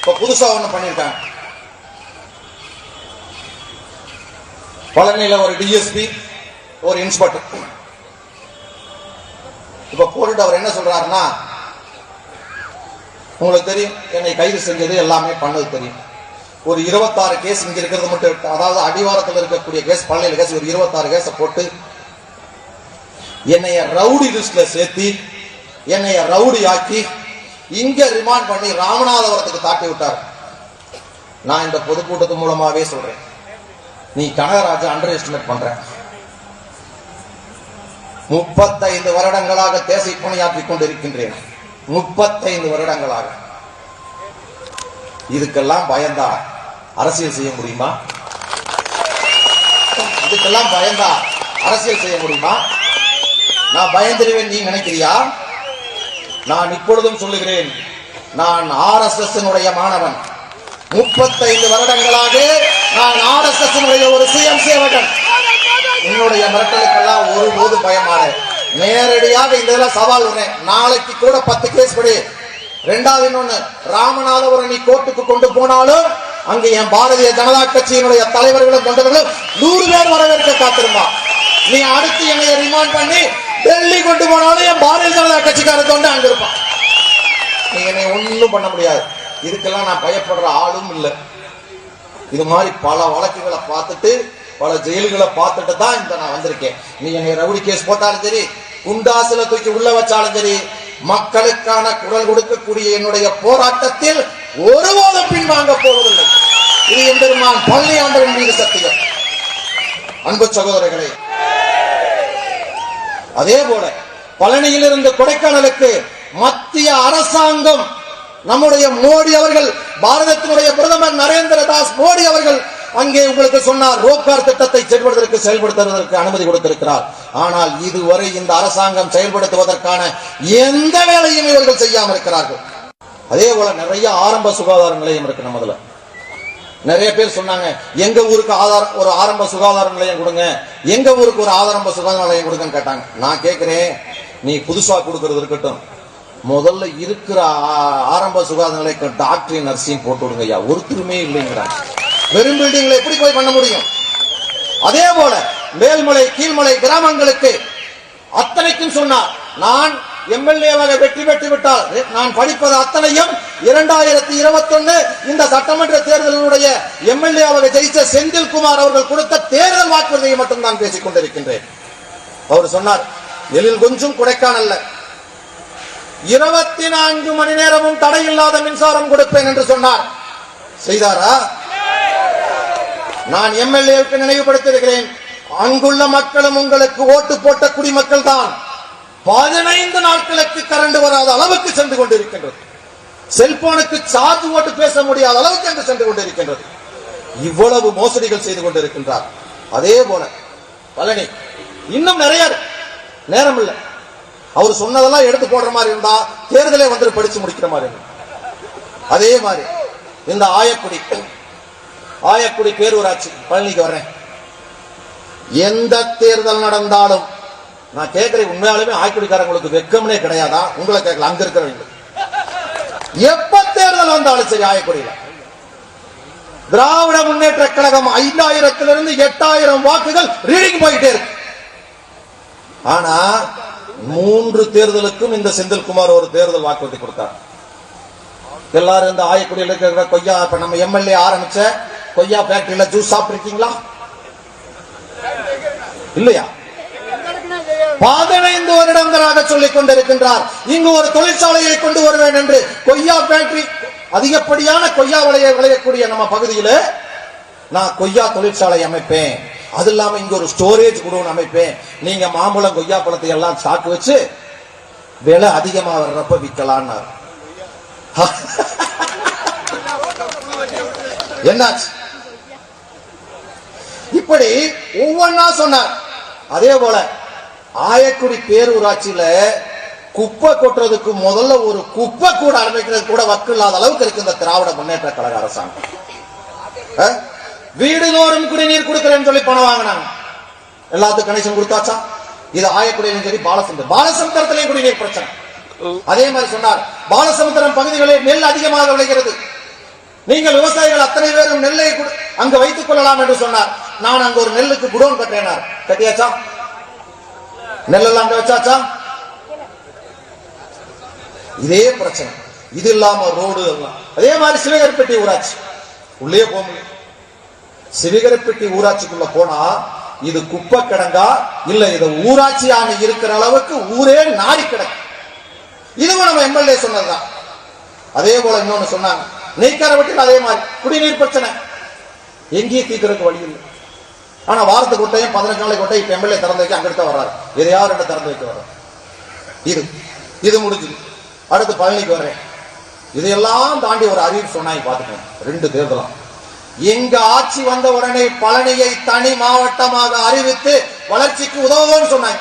இப்போ புதுசாக ஒன்று பண்ணியிருக்காங்க. பழனியில் ஒரு டிஎஸ்பி ஒரு இன்ஸ்பெக்டர் இப்போ போட்டுட்டு அவர் என்ன சொல்றாருன்னா உங்களுக்கு தெரியும் என்னை கைது செஞ்சது எல்லாமே பண்ணது தெரியும். ஒரு இருபத்தாறு கேஸ் இங்க இருக்கிறது மட்டும் அதாவது அடிவாரத்தில் இருக்கக்கூடிய கேஸ் பழனியில் கேஸ் ஒரு இருபத்தாறு கேஸை போட்டு என்னைய ரவுடி லிஸ்ட்ல சேர்த்தி என்னைய ரவுடி ஆக்கி இங்க ரிமாண்ட் பண்ணி ராமநாதபுரத்துக்கு தாட்டி விட்டார். நான் இந்த பொதுக்கூட்டத்து மூலமாவே சொல்றேன். நீ கனகராஜ அண்டர் எஸ்டிமேட் பண்ற. முப்பத்தைந்து வருடங்களாக தேசை பணியாற்றிக் கொண்டிருக்கின்றேன். முப்பத்தைந்து வருடங்களாக. இதுக்கெல்லாம் பயந்தா அரசியல் செய்ய முடியுமா? இதுக்கெல்லாம் பயந்தா அரசியல் செய்ய முடியுமா? நான் பயந்துருவேன் நீ நினைக்கிறியா? நான் இப்பொழுதும் சொல்லுகிறேன் நான் ஆர் எஸ் எஸ் மாணவன். முப்பத்தைந்து வருடங்களாக நான் ஆர் எஸ் எஸ் ஒரு சிஎம் சேவகன். என்னுடைய மிரட்டலுக்கெல்லாம் ஒருபோது பயமாட நேரடியாக இந்த இதெல்லாம் சவால் விடுறேன் நாளைக்கு கூட பத்து கேஸ் படி ரெண்டாவது இன்னொன்னு ராமநாதபுரம் நீ கோர்ட்டுக்கு கொண்டு போனாலும் அங்கு என் பாரதிய ஜனதா கட்சியினுடைய தலைவர்களும் தொண்டர்களும் நூறு பேர் வரவேற்க காத்திருந்தான். நீ அடுத்து என்னை ரிமாண்ட் பண்ணி டெல்லி கொண்டு போனாலும் என் பாரதிய ஜனதா கட்சிக்கார தொண்டு அங்க இருப்பான். நீ என்னை ஒண்ணும் பண்ண முடியாது. இதுக்கெல்லாம் நான் பயப்படுற ஆளும் இல்லை. இது மாதிரி பல வழக்குகளை பார்த்துட்டு பல ஜெயில்களை பார்த்துட்டு தான் இந்த நான் வந்திருக்கேன். நீ என்னை ரவுடி கேஸ் போட்டாலும் சரி குண்டாசுல தூக்கி உள்ள வச்சாலும் சரி மக்களுக்கான குரல் கொடுக்கக்கூடிய என்னுடைய போராட்டத்தில் ஒருபோதும் பின்வாங்க போவதில்லை. இது எம்பெருமான் பள்ளி ஆண்டவன் மீது சத்தியம். அன்பு சகோதரர்களே அதே போல பழனியிலிருந்து கொடைக்கானலுக்கு மத்திய அரசாங்கம் நம்முடைய மோடி அவர்கள் பாரதத்தினுடைய பிரதமர் நரேந்திர தாஸ் மோடி அவர்கள் அங்கே உங்களுக்கு சொன்னார் ரோக்கார் திட்டத்தை செயல்படுவதற்கு செயல்படுத்துவதற்கு அனுமதி கொடுத்திருக்கிறார். ஆனால் இதுவரை இந்த அரசாங்கம் செயல்படுத்துவதற்கான எந்த வேலையும் இவர்கள் செய்யாமல் இருக்கிறார்கள். அதே போல நிறைய ஆரம்ப சுகாதார நிலையம் இருக்கு நம்மதுல நிறைய பேர் சொன்னாங்க எங்க ஊருக்கு ஆதார ஒரு ஆரம்ப சுகாதார நிலையம் கொடுங்க எங்க ஊருக்கு ஒரு ஆரம்ப சுகாதார நிலையம் கொடுங்கன்னு கேட்டாங்க. நான் கேட்கிறேன் நீ புதுசா கொடுக்கறது இருக்கட்டும். முதல்ல இருக்கிற ஆ- ஆரம்ப சுகாதார நிலையம் டாக்டர் நர்ஸையும் போட்டு விடுங்க ஐயா. ஒருத்தருமே இல்லைங்கிறாங்க. வெறும் பில்டிங்ல எப்படி போய் பண்ண முடியும்? அதே போல மேல்மலை கீழ்மலை கிராமங்களுக்கு அத்தனைக்கும் சொன்னார். நான் எம்எல்ஏவாக வெற்றி பெற்று விட்டால் நான் படிப்பது அத்தனையும் இரண்டாயிரத்தி இருபத்தொன்னு இந்த சட்டமன்ற தேர்தலினுடைய எம்எல்ஏவாக ஜெயிச்ச செந்தில்குமார் அவர்கள் கொடுத்த தேர்தல் வாக்குறுதியை மட்டும் நான் பேசிக் கொண்டிருக்கின்றேன். அவர் சொன்னார் எழில் கொஞ்சம் கொடைக்கானல்ல. இருபத்தி நான்கு மணி நேரமும் தடையில்லாத மின்சாரம் கொடுப்பேன் என்று சொன்னார். செய்தாரா? நான் எம்எல்ஏவுக்கு நினைவுபடுத்திருக்கிறேன் அங்குள்ள மக்களும் உங்களுக்கு ஓட்டு போட்ட குடிமக்கள் தான் பதினைந்து நாட்களுக்கு கரண்ட் வராத அளவுக்கு சென்று கொண்டிருக்கின்றது. செல்போனுக்கு சார்ஜ் போட்டு பேச முடியாத அளவுக்கு அங்கு சென்று கொண்டிருக்கின்றது. இவ்வளவு மோசடிகள் செய்து கொண்டிருக்கின்றார். அதே போல பழனி இன்னும் நிறைய நேரம் இல்லை. அவர் சொன்னதெல்லாம் எடுத்து போடுற மாதிரி இருந்தா தேர்தலே வந்து படிச்சு முடிக்கிற மாதிரி இருக்கும். அதே மாதிரி இந்த ஆயக்குடி ஆயக்குடி பேரூராட்சி பழனிக்கு வர்றேன். எந்த தேர்தல் நடந்தாலும் நான் கேட்கிற உண்மையாலுமே ஆயக்குடிக்காரங்களுக்கு வெக்கம்னே கிடையாதா? உங்களை கேட்கல அங்க இருக்கிறவங்க எப்ப தேர்தல் வந்தாலும் சரி ஆயக்குடியில. திராவிட முன்னேற்ற கழகம் ஐந்தாயிரத்திலிருந்து எட்டாயிரம் வாக்குகள் ரீடிங் போயிட்டே இருக்கு. ஆனா மூன்று தேர்தலுக்கும் இந்த செந்தில்குமார் ஒரு தேர்தல் வாக்குறுதி கொடுத்தார். எல்லாரும் இந்த ஆயக்குடியில் இருக்கிற கொய்யா இப்ப நம்ம எம்எல்ஏ ஆரம்பிச்ச கொய்யா ஃபேக்டரியில ஜூஸ் சாப்பிட்டிருக்கீங்களா? இல்லையா? பதினைந்து வருடங்களாக சொல்லிக் கொண்டிருக்கின்றார். இங்கு ஒரு தொழிற்சாலையை கொண்டு வருவேன் என்று கொய்யா பேட்டரி அதிகப்படியான கொய்யா விளைய விளையக்கூடிய நம்ம பகுதியில் நான் கொய்யா தொழிற்சாலை அமைப்பேன். அது இல்லாம இங்க ஒரு ஸ்டோரேஜ் குடோன் அமைப்பேன். நீங்க மாம்பழம் கொய்யா பழத்தை எல்லாம் ஸ்டாக் வச்சு விலை அதிகமா வர்றப்ப விற்கலான்னு என்னாச்சு? இப்படி ஒவ்வொன்னா சொன்னார். அதே போல ஆயக்குடி பேரூராட்சியில குப்பை கொட்டுறதுக்கு முதல்ல ஒரு குப்பை கூட ஆரம்பிக்கிறது கூட வக்கு இல்லாத அளவுக்கு இருக்கு இந்த திராவிட முன்னேற்ற கழக அரசாங்கம். வீடு வீடுதோறும் குடிநீர் கொடுக்கிறேன்னு சொல்லி பணம் வாங்கினாங்க. எல்லாத்துக்கும் கனெக்ஷன் கொடுத்தாச்சா? இது ஆயக்குடியிலும் சரி பாலசமுத்திரம். பாலசமுத்திரத்திலையும் குடிநீர் பிரச்சனை. அதே மாதிரி சொன்னார் பாலசமுத்திரம் பகுதிகளில் நெல் அதிகமாக விளைகிறது. நீங்கள் விவசாயிகள் அத்தனை பேரும் நெல்லை கொடு- அங்க வைத்துக் கொள்ளலாம் என்று சொன்னார். நான் அங்க ஒரு நெல்லுக்கு குடோன் கட்டினார் கட்டியாச்சா? நெல்லெல்லாம் அங்க வச்சாச்சா? இதே பிரச்சனை. இது இல்லாம ரோடு எல்லாம். அதே மாதிரி சிவகரிப்பட்டி ஊராட்சி. உள்ளே போக முடியும் சிவகரிப்பட்டி ஊராட்சிக்குள்ள போனா இது குப்பை கிடங்கா இல்ல இது ஊராட்சியாக இருக்கிற அளவுக்கு ஊரே நாடி கிடக்கு. இதுவும் நம்ம எம்எல்ஏ சொன்னதுதான். அதே போல இன்னொன்னு சொன்னாங்க. நெய்க்காரவட்டில் அதே மாதிரி. குடிநீர் பிரச்சனை. எங்கேயும் தீர்க்கறதுக்கு வழி இல்லை. ஆனா வாரத்துக்கு கொட்டையும் பதினஞ்சு நாளைக்கு கொட்டையும் இப்ப எம்எல்ஏ திறந்து வைக்க அங்கிட்ட தான் வர்றாரு. எதையாவது ரெண்டு திறந்து வைக்க வர்றாரு? இது இது முடிஞ்சுது. அடுத்து பழனிக்கு வர்றேன் இதையெல்லாம் தாண்டி ஒரு அறிவிப்பு சொன்னாங்க பாத்துக்கோங்க ரெண்டு தேர்தலாம். எங்க ஆட்சி வந்த உடனே பழனியை தனி மாவட்டமாக அறிவித்து வளர்ச்சிக்கு உதவுவோம்னு சொன்னாங்க.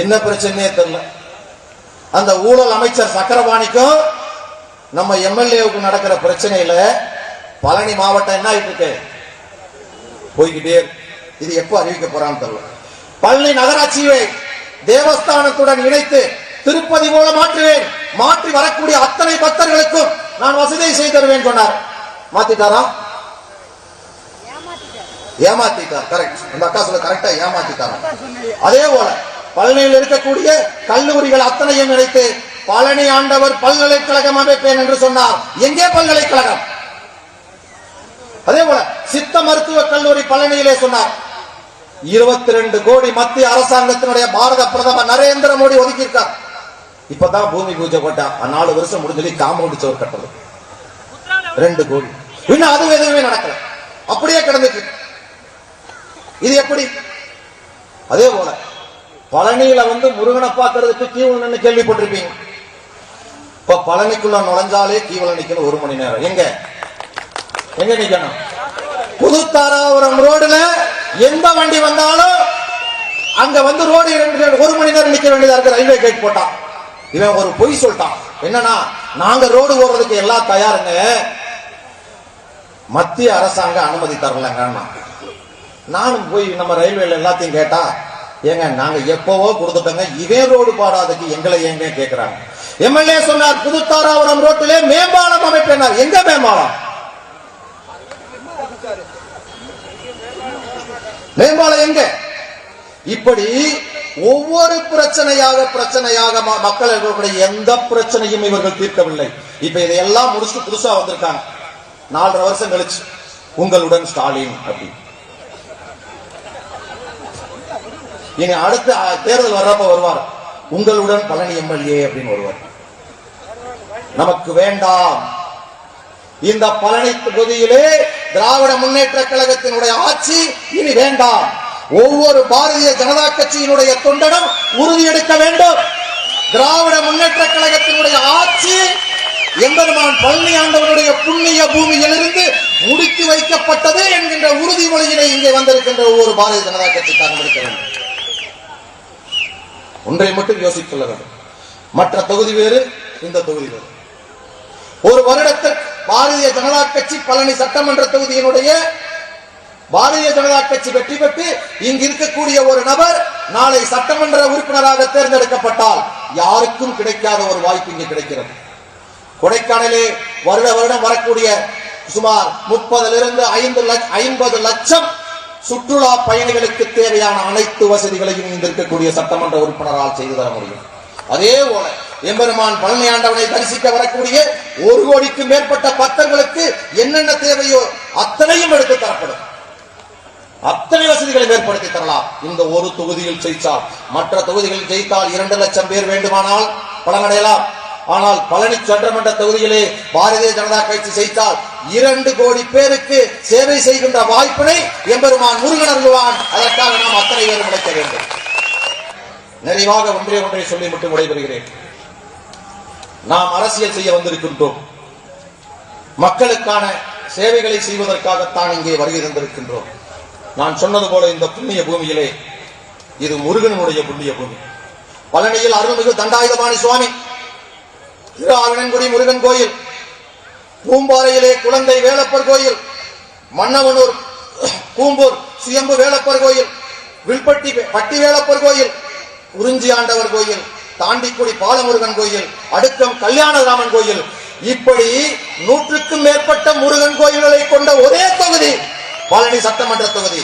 என்ன பிரச்சனையே தெரியல. அந்த ஊழல் அமைச்சர் சக்கரபாணிக்கும் நம்ம எம்எல்ஏவுக்கு நடக்கிற பிரச்சனையில பழனி மாவட்டம் என்ன ஆயிட்டு இருக்கு? போய்கிட்டே இது எப்போ அறிவிக்க போறான்னு தெரியல. பழனி நகராட்சியை தேவஸ்தானத்துடன் இணைத்து திருப்பதி போல மாற்றுவேன். மாற்றி வரக்கூடிய அத்தனை பக்தர்களுக்கும் நான் வசதியை செய்து தருவேன் சொன்னார். மாத்திட்டாரா? ஏமாத்திட்டார். கரெக்ட் அந்த அக்கா சொல்ல கரெக்டா ஏமாத்திட்டாரா? அதே போல பழனியில் இருக்கக்கூடிய கல்லூரிகள் அத்தனையும் இணைத்து பழனி ஆண்டவர் பல்கலைக்கழகம் அமைப்பேன் என்று சொன்னார். எங்கே பல்கலைக்கழகம்? அதே போல சித்த மருத்துவ கல்லூரி பழனியிலே சொன்னார். இருபத்தி ரெண்டு கோடி மத்திய அரசாங்கத்தினுடைய பாரத பிரதமர் நரேந்திர மோடி ஒதுக்கியிருக்கார். இப்பதான் பூமி பூஜை போட்டா நாலு வருஷம் முடிஞ்சு காம்பவுண்ட் சோர் கட்டுறது. ரெண்டு கோடி. இன்னும் அது எதுவுமே நடக்கல. அப்படியே கிடந்துட்டு இது எப்படி? அதே போல பழனியில வந்து முருகனை பார்க்கறதுக்கு கீவல் கேள்விப்பட்டிருப்பீங்க. இப்ப பழனிக்குள்ள நுழைஞ்சாலே கீவல நிக்கணும் ஒரு மணி நேரம். எங்க? எங்க நிக்கணும்? புது தாராபுரம் ரோடுல எந்த வண்டி வந்தாலும் அங்க வந்து ரோடு இரண்டு ஒரு மணி நேரம் நிக்க வேண்டியதா இருக்கு ரயில்வே கேட் போட்டான் இவன் ஒரு பொய் சொல்லிட்டான். என்னன்னா நாங்க ரோடு ஓடுறதுக்கு எல்லாம் தயாருங்க. மத்திய அரசாங்கம் அனுமதி தரலங்க நானும் போய் நம்ம ரயில்வேல எல்லாத்தையும் கேட்டா ஏங்க நாங்க எப்பவோ கொடுத்துட்டோங்க இவன் ரோடு பாடாததுக்கு எங்களை ஏங்க கேட்கிறாங்க எம்எல்ஏ சொன்னார் புதுத்தாராபுரம் ரோட்டிலே மேம்பாலம் அமைப்பேனார். எங்க மேம்பாலம்? மேம்பாலம் எங்க? இப்படி ஒவ்வொரு பிரச்சனையாக பிரச்சனையாக மக்கள் இருக்கக்கூடிய எந்த பிரச்சனையும் இவர்கள் தீர்க்கவில்லை. இப்ப இதையெல்லாம் முடிச்சுட்டு புதுசா வந்திருக்காங்க. நாலரை வருஷம் கழிச்சு. உங்களுடன் ஸ்டாலின் அப்படி இனி அடுத்த தேர்தல் வர்றப்ப வருவார். உங்களுடன் பழனி எம்எல்ஏ அப்படின்னு வருவார் நமக்கு வேண்டாம். இந்த பழனி தொகுதியிலே திராவிட முன்னேற்ற கழகத்தினுடைய ஆட்சி இனி வேண்டாம். ஒவ்வொரு பாரதிய ஜனதா கட்சியினுடைய தொண்டனும் உறுதியெடுக்க வேண்டும். திராவிட முன்னேற்ற கழகத்தினுடைய ஆட்சி எம்பெருமான் பழனி ஆண்டவனுடைய புண்ணிய பூமியிலிருந்து முடுக்கி வைக்கப்பட்டது என்கின்ற உறுதிமொழியினை இங்கே வந்திருக்கின்ற ஒவ்வொரு பாரதிய ஜனதா கட்சிக்காரன் இருக்க வேண்டும். ஒன்றை மட்டும் யோசித்துள்ள வேண்டும். மற்ற தொகுதி வேறு இந்த தொகுதி வேறு. ஒரு வருடத்திற்கு பாரதிய ஜனதா கட்சி பழனி சட்டமன்ற தொகுதியினுடைய பாரதிய ஜனதா கட்சி வெற்றி பெற்று இங்கு இருக்கக்கூடிய ஒரு நபர் நாளை சட்டமன்ற உறுப்பினராக தேர்ந்தெடுக்கப்பட்டால் யாருக்கும் கிடைக்காத ஒரு வாய்ப்பு இங்கு கிடைக்கிறது. கொடைக்கானலே வருட வருடம் வரக்கூடிய சுமார் முப்பதிலிருந்து ஐந்து ஐம்பது லட்சம் சுற்றுலா பயணிகளுக்கு தேவையான அனைத்து வசதிகளையும் இங்கு இருக்கக்கூடிய சட்டமன்ற உறுப்பினரால் செய்து தர முடியும். அதே போல எம்பெருமான் பழமையாண்டவனை தரிசிக்க வரக்கூடிய ஒரு கோடிக்கு மேற்பட்ட பக்தர்களுக்கு என்னென்ன தேவையோ அத்தனையும் எடுத்து தரப்படும். அத்தனை வசதிகளை ஏற்படுத்தி தரலாம். இந்த ஒரு தொகுதியில் ஜெயித்தால் மற்ற தொகுதிகளில் ஜெயித்தால் இரண்டு லட்சம் பேர் வேண்டுமானால் பலனடையலாம் ஆனால் பழனி சட்டமன்ற தொகுதியிலே பாரதிய ஜனதா கட்சி செய்தால் இரண்டு கோடி பேருக்கு சேவை செய்கின்ற வாய்ப்பினை எம்பெருமான் முருகன் அருள்வான். அதற்காக நாம் அத்தனை பேரும் உழைக்க வேண்டும். நிறைவாக ஒன்றே ஒன்றை சொல்லி மட்டும் விடைபெறுகிறேன். நாம் அரசியல் செய்ய வந்திருக்கின்றோம். மக்களுக்கான சேவைகளை செய்வதற்காகத்தான் இங்கே வருகை தந்திருக்கின்றோம் நான் சொன்னது போல இந்த புண்ணிய பூமியிலே இது முருகனுடைய புண்ணிய பூமி. பழனியில் அருள்மிகு தண்டாயுதபாணி சுவாமி திரு ஆவினன்குடி முருகன் கோயில் பூம்பாறையிலே குழந்தை வேலப்பர் கோயில் மன்னவனூர் பூம்பூர் சுயம்பு வேலப்பர் கோயில் வில்பட்டி பட்டி வேலப்பர் கோயில் குறிஞ்சி ஆண்டவர் கோயில் தாண்டிக்குடி பாலமுருகன் கோயில் அடுக்கம் கல்யாணராமன் கோயில். இப்படி நூற்றுக்கும் மேற்பட்ட முருகன் கோயில்களை கொண்ட ஒரே தொகுதி பழனி சட்டமன்ற தொகுதி.